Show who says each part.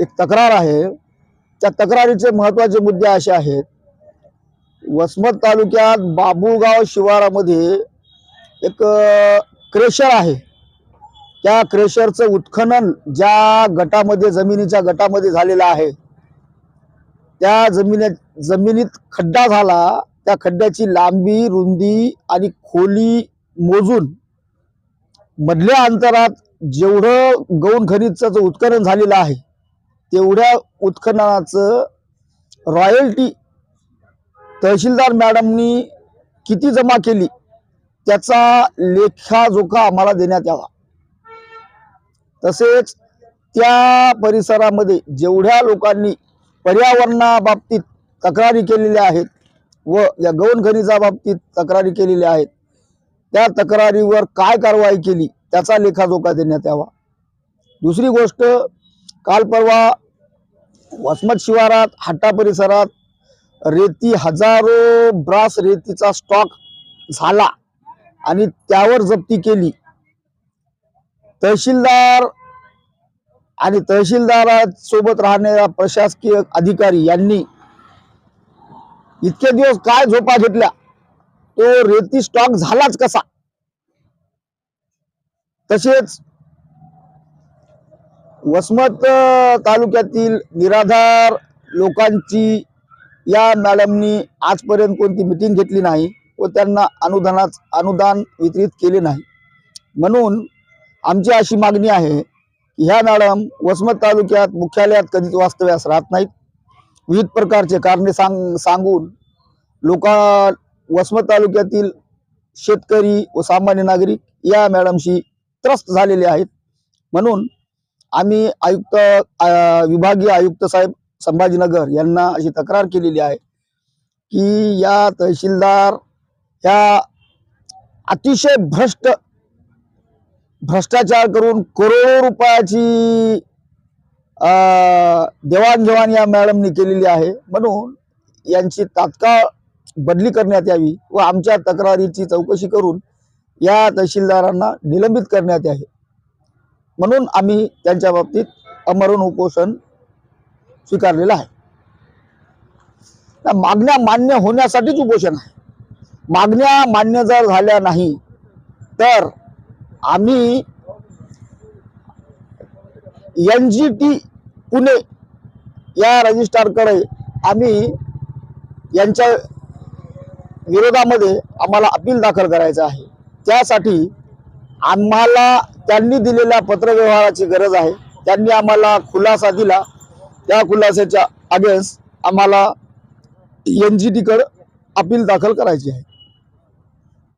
Speaker 1: एक तक्रार आहे. त्या तक्रारीचे महत्त्वाचे मुद्दे असे आहेत. वसमत तालुक्यात बाबूगाव शिवारामध्ये एक क्रेशर आहे. त्या क्रेशरचं उत्खनन ज्या गटामध्ये जमिनीच्या गटामध्ये झालेलं आहे. त्या जमिनीत जमिनीत खड्डा झाला. त्या खड्ड्याची लांबी रुंदी आणि खोली मोजून मधल्या अंतरात जेवढं गौण खनिजचं उत्खनन झालेलं आहे तेवढ्या उत्खननाचं रॉयल्टी तहसीलदार मॅडमनी किती जमा केली त्याचा लेखाजोखा आम्हाला देण्यात यावा. तसेच त्या परिसरामध्ये जेवढ्या लोकांनी पर्यावरणाबाबतीत तक्रारी केलेल्या आहेत व या गौण बाबतीत तक्रारी केलेल्या आहेत त्या तक्रारीवर काय कारवाई केली त्याचा लेखाजोखा देण्यात यावा. दुसरी गोष्ट काल परवा वसमत शिवारात हट्टा परिसरात रेती हजारो ब्रास रेतीचा स्टॉक झाला आणि त्यावर जप्ती केली. तहसीलदार आणि तहसीलदारासोबत राहणाऱ्या प्रशासकीय अधिकारी यांनी इतके दिवस काय झोपा घेतल्या? तो रेती स्टॉक झालाच कसा? तसेच वसमत तालुक्यातील निराधार लोकांची या मॅडमनी आजपर्यंत कोणती मिटिंग घेतली नाही व त्यांना अनुदानाच अनुदान वितरित केले नाही. म्हणून आमची अशी मागणी आहे की ह्या मॅडम वसमत तालुक्यात मुख्यालयात कधीच वास्तव्यास राहत नाहीत. विविध प्रकारचे कारणे सांग सांगून लोका वसमत तालुक्यातील शेतकरी व सामान्य नागरिक या मॅडमशी त्रस्त झालेले आहेत. म्हणून आम्ही आयुक्त विभागीय आयुक्त साहेब संभाजीनगर यांना अशी तक्रार केलेली आहे की या तहसीलदार ह्या अतिशय भ्रष्ट भ्रष्टाचार करून करोडो रुपयाची देवाणघेवाण या मॅडमनी केलेली आहे. म्हणून यांची तात्काळ बदली करण्यात यावी व आमच्या तक्रारीची चौकशी करून या तहसीलदारांना निलंबित करण्यात यावे. म्हणून आम्ही त्यांच्या बाबतीत अमरण उपोषण स्वीकारलेलं आहे. त्या मागण्या मान्य होण्यासाठीच उपोषण आहे. मागण्या मान्य जर झाल्या नाही तर आम्ही एन जी टी पुणे या रजिस्ट्रारकडे आम्ही यांच्या विरोधामध्ये आम्हाला अपील दाखल करायचं आहे. त्यासाठी आम्हाला त्यांनी दिलेल्या पत्रव्यवहाराची गरज आहे. त्यांनी आम्हाला खुलासा दिला. त्या खुलासाच्या अगेन्स्ट आम्हाला एन जी टीकडं अपील दाखल करायची आहे.